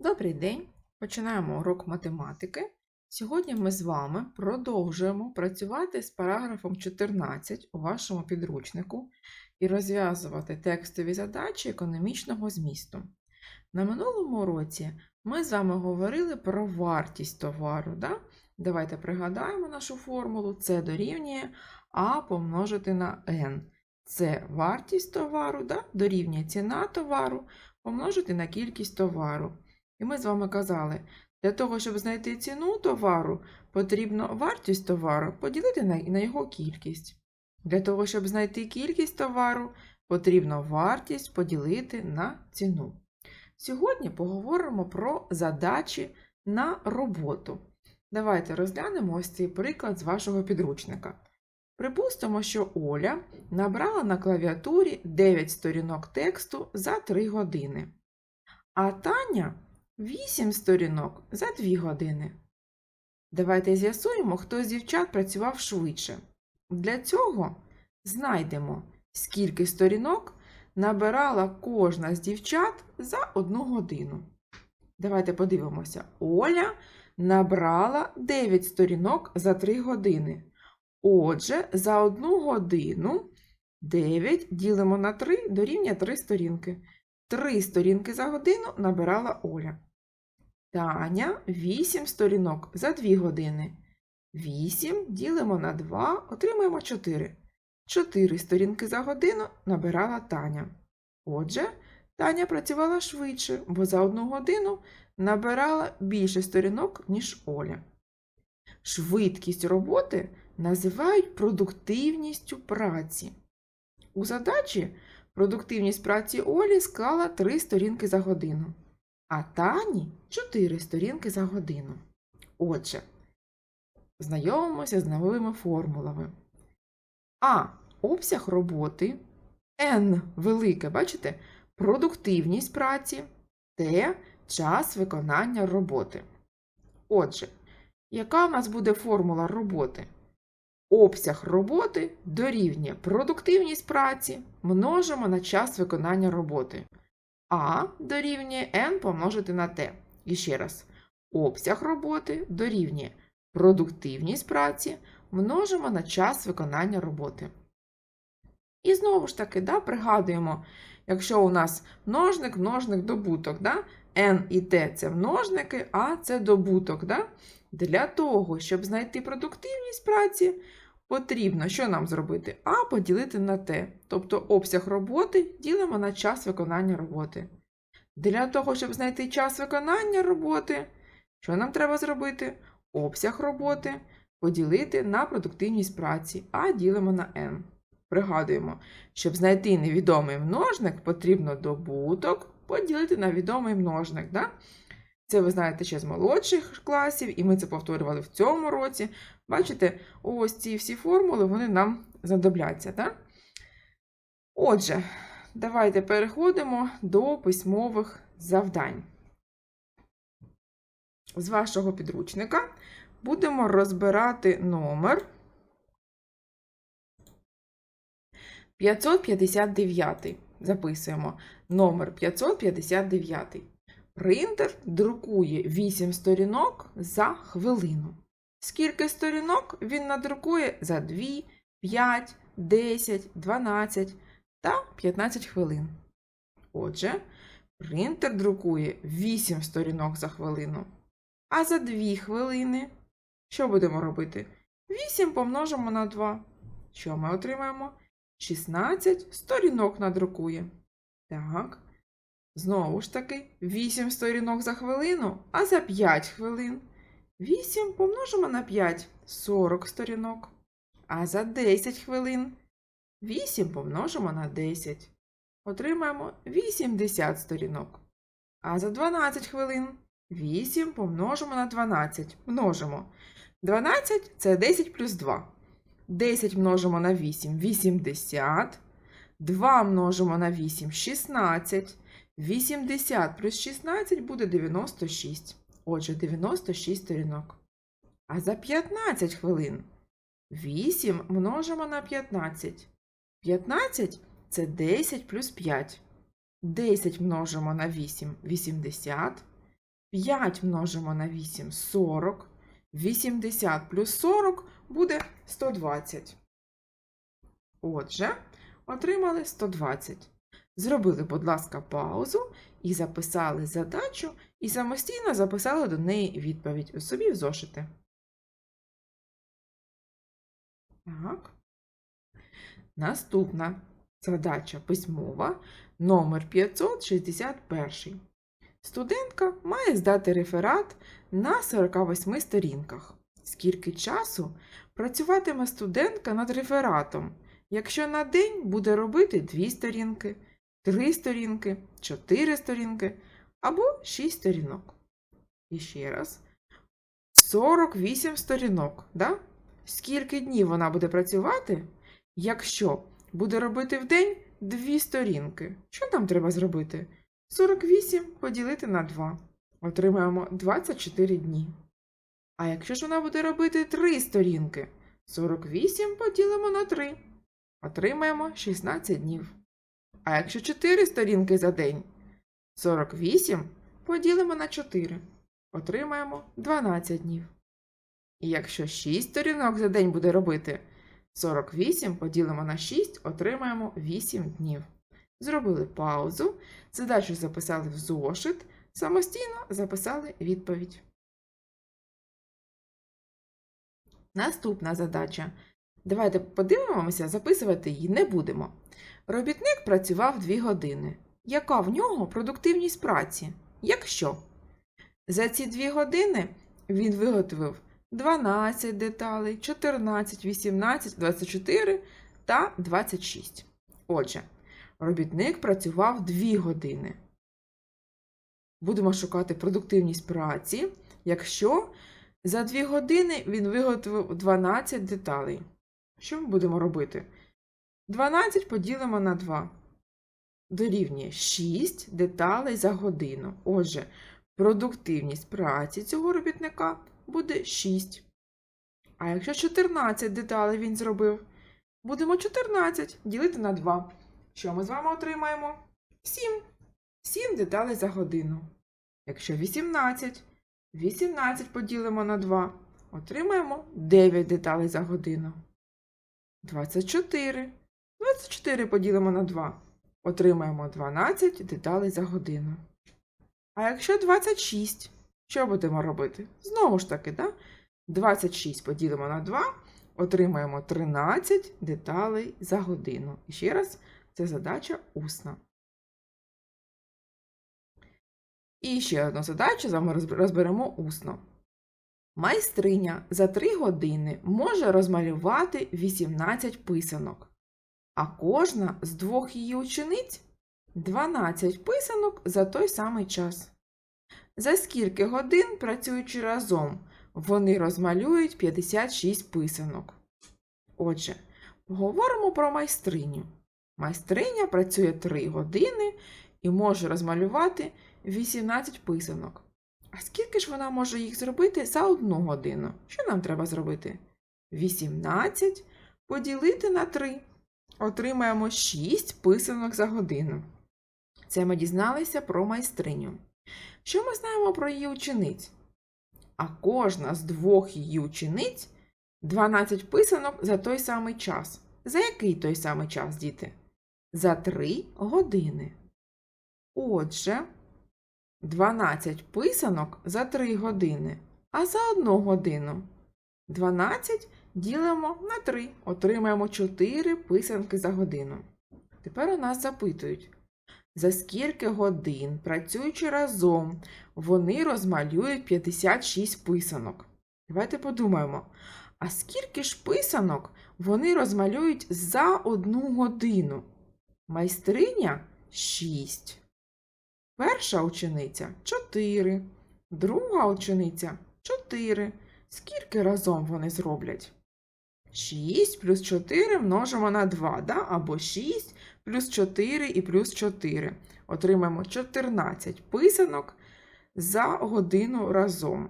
Добрий день! Починаємо урок математики. Сьогодні ми з вами продовжуємо працювати з параграфом 14 у вашому підручнику і розв'язувати текстові задачі економічного змісту. На минулому уроці ми з вами говорили про вартість товару. Да? Давайте пригадаємо нашу формулу. Це дорівнює А помножити на n. Це вартість товару, да? дорівнює ціна товару помножити на кількість товару. І ми з вами казали, для того, щоб знайти ціну товару, потрібно вартість товару поділити на, його кількість. Для того, щоб знайти кількість товару, потрібно вартість поділити на ціну. Сьогодні поговоримо про задачі на роботу. Давайте розглянемо ось цей приклад з вашого підручника. Припустимо, що Оля набрала на клавіатурі 9 сторінок тексту за 3 години, а Таня 8 сторінок за 2 години. Давайте з'ясуємо, хто з дівчат працював швидше. Для цього знайдемо, скільки сторінок набирала кожна з дівчат за 1 годину. Давайте подивимося. Оля набрала 9 сторінок за 3 години. Отже, за 1 годину 9 ділимо на 3 дорівнює 3 сторінки. 3 сторінки за годину набирала Оля. Таня 8 сторінок за 2 години. 8 ділимо на 2, отримаємо 4. 4 сторінки за годину набирала Таня. Отже, Таня працювала швидше, бо за 1 годину набирала більше сторінок, ніж Оля. Швидкість роботи називають продуктивністю праці. У задачі продуктивність праці Олі склала 3 сторінки за годину а Тані 4 сторінки за годину. Отже, знайомимося з новими формулами. А. Обсяг роботи. N велике, бачите? Продуктивність праці. Т. Час виконання роботи. Отже, яка в нас буде формула роботи? Обсяг роботи дорівнює продуктивність праці множимо на час виконання роботи. А дорівнює n помножити на t. І ще раз, обсяг роботи дорівнює продуктивність праці множимо на час виконання роботи. І знову ж таки, да, пригадуємо, якщо у нас множник, множник, добуток, да? n і t це множники, а це добуток. Да? Для того, щоб знайти продуктивність праці, Потрібно, що нам зробити? А поділити на Т, тобто обсяг роботи ділимо на час виконання роботи. Для того, щоб знайти час виконання роботи, що нам треба зробити? Обсяг роботи поділити на продуктивність праці, а ділимо на n. Пригадуємо, щоб знайти невідомий множник, потрібно добуток поділити на відомий множник. Да? Це ви знаєте ще з молодших класів, і ми це повторювали в цьому році. Бачите, ось ці всі формули вони нам знадобляться. Так? Отже, давайте переходимо до письмових завдань. З вашого підручника будемо розбирати номер 559. Записуємо номер 559. Принтер друкує 8 сторінок за хвилину. Скільки сторінок він надрукує за 2, 5, 10, 12 та 15 хвилин. Отже, принтер друкує 8 сторінок за хвилину. А за 2 хвилини що будемо робити? 8 помножимо на 2. Що ми отримаємо? 16 сторінок надрукує. Так. Знову ж таки, 8 сторінок за хвилину, а за 5 хвилин. 8 помножимо на 5 40 сторінок. А за 10 хвилин 8 помножимо на 10. Отримаємо 80 сторінок. А за 12 хвилин 8 помножимо на 12. Множимо. 12 це 10 плюс 2. 10 множимо на 8 80. 2 множимо на 8 16. 80 плюс 16 буде 96. Отже, 96 сторінок. А за 15 хвилин 8 множимо на 15. 15 це 10 плюс 5. 10 множимо на 8 80. 5 множимо на 8 – 40. 80 плюс 40 буде 120. Отже, отримали 120. Зробили, будь ласка, паузу і записали задачу, і самостійно записали до неї відповідь у собі в зошити. Так. Наступна задача письмова номер 561. Студентка має здати реферат на 48 сторінках. Скільки часу працюватиме студентка над рефератом, якщо на день буде робити 2 сторінки, 3 сторінки, 4 сторінки або 6 сторінок? І ще раз. 48 сторінок, да? Скільки днів вона буде працювати, якщо буде робити в день 2 сторінки? Що нам треба зробити? 48 поділити на 2. Отримаємо 24 дні. А якщо ж вона буде робити 3 сторінки, 48 поділимо на 3. Отримаємо 16 днів. А якщо 4 сторінки за день, 48 поділимо на 4. Отримаємо 12 днів. І якщо 6 сторінок за день буде робити, 48 поділимо на 6, отримаємо 8 днів. Зробили паузу, задачу записали в зошит, самостійно записали відповідь. Наступна задача. Давайте подивимося, записувати її не будемо. Робітник працював 2 години. Яка в нього продуктивність праці? Якщо за ці 2 години він виготовив 12 деталей, 14, 18, 24 та 26. Отже, робітник працював 2 години. Будемо шукати продуктивність праці, якщо за 2 години він виготовив 12 деталей. Що ми будемо робити? 12 поділимо на 2. Дорівнює 6 деталей за годину. Отже, продуктивність праці цього робітника буде 6. А якщо 14 деталей він зробив, будемо 14 ділити на 2. Що ми з вами отримаємо? 7. 7 деталей за годину. Якщо 18, 18 поділимо на 2, отримаємо 9 деталей за годину. 24. 24 поділимо на 2, отримаємо 12 деталей за годину. А якщо 26, що будемо робити? Знову ж таки, да? 26 поділимо на 2, отримаємо 13 деталей за годину. І ще раз, це задача усна. І ще одну задачу з вами розберемо усно. Майстриня за 3 години може розмалювати 18 писанок, а кожна з двох її учениць 12 писанок за той самий час. За скільки годин, працюючи разом, вони розмалюють 56 писанок. Отже, поговоримо про майстриню. Майстриня працює 3 години і може розмалювати 18 писанок. А скільки ж вона може їх зробити за одну годину? Що нам треба зробити? 18 поділити на 3. Отримаємо 6 писанок за годину. Це ми дізналися про майстриню. Що ми знаємо про її учениць? А кожна з двох її учениць 12 писанок за той самий час. За який той самий час, діти? За 3 години. Отже, 12 писанок за 3 години, а за 1 годину. 12 ділимо на 3, отримаємо 4 писанки за годину. Тепер у нас запитують, за скільки годин, працюючи разом, вони розмалюють 56 писанок. Давайте подумаємо, а скільки ж писанок вони розмалюють за одну годину? Майстриня 6. Перша учениця 4, друга учениця 4. Скільки разом вони зроблять? 6 плюс 4 множимо на 2, да? або 6 плюс 4 і плюс 4. Отримаємо 14 писанок за годину разом.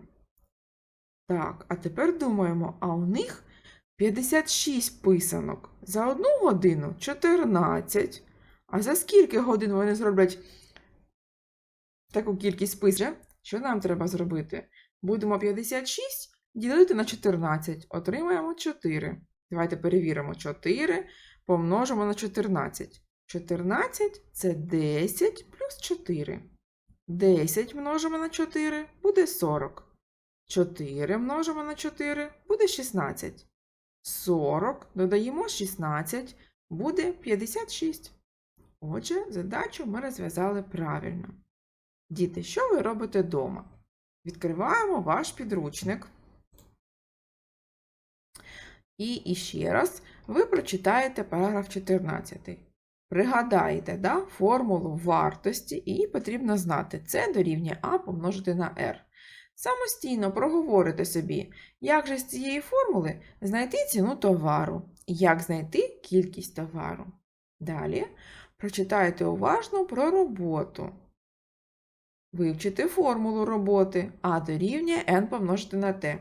Так, а тепер думаємо, а у них 56 писанок. За одну годину 14. А за скільки годин вони зроблять таку кількість писанок? Що нам треба зробити? Будемо 56 ділити на 14. Отримаємо 4. Давайте перевіримо 4 помножимо на 14. 14 це 10 плюс 4. 10 множимо на 4 буде 40. 4 множимо на 4 буде 16. 40 додаємо 16 буде 56. Отже, задачу ми розв'язали правильно. Діти, що ви робите вдома? Відкриваємо ваш підручник. І іще раз ви прочитаєте параграф 14. Пригадаєте да, формулу вартості, і потрібно знати. Це дорівнює А помножити на R. Самостійно проговорите собі, як же з цієї формули знайти ціну товару, як знайти кількість товару. Далі прочитайте уважно про роботу. Вивчите формулу роботи А дорівнює n помножити на t.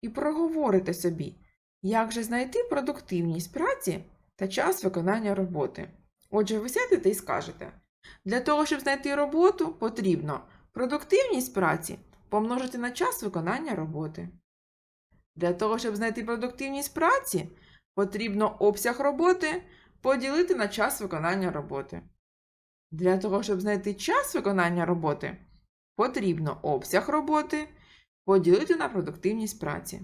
І проговорите собі, як же знайти продуктивність праці та час виконання роботи. Отже, ви сядете і скажете: для того, щоб знайти роботу, потрібно продуктивність праці помножити на час виконання роботи. Для того, щоб знайти продуктивність праці, потрібно обсяг роботи поділити на час виконання роботи. Для того, щоб знайти час виконання роботи, потрібно обсяг роботи поділити на продуктивність праці.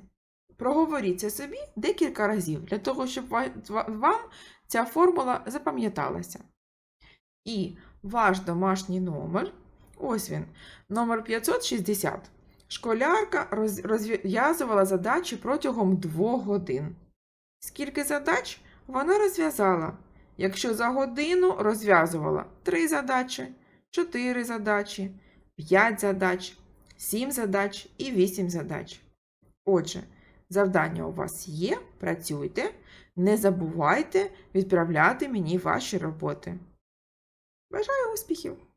Проговоріться собі декілька разів для того, щоб ва- ва- вам ця формула запам'яталася. І ваш домашній номер, ось він, номер 560. Школярка розв'язувала задачі протягом двох годин. Скільки задач вона розв'язала? Якщо за годину розв'язувала 3 задачі, 4 задачі, 5 задач, 7 задач і 8 задач. Отже, завдання у вас є, працюйте, не забувайте відправляти мені ваші роботи. Бажаю успіхів!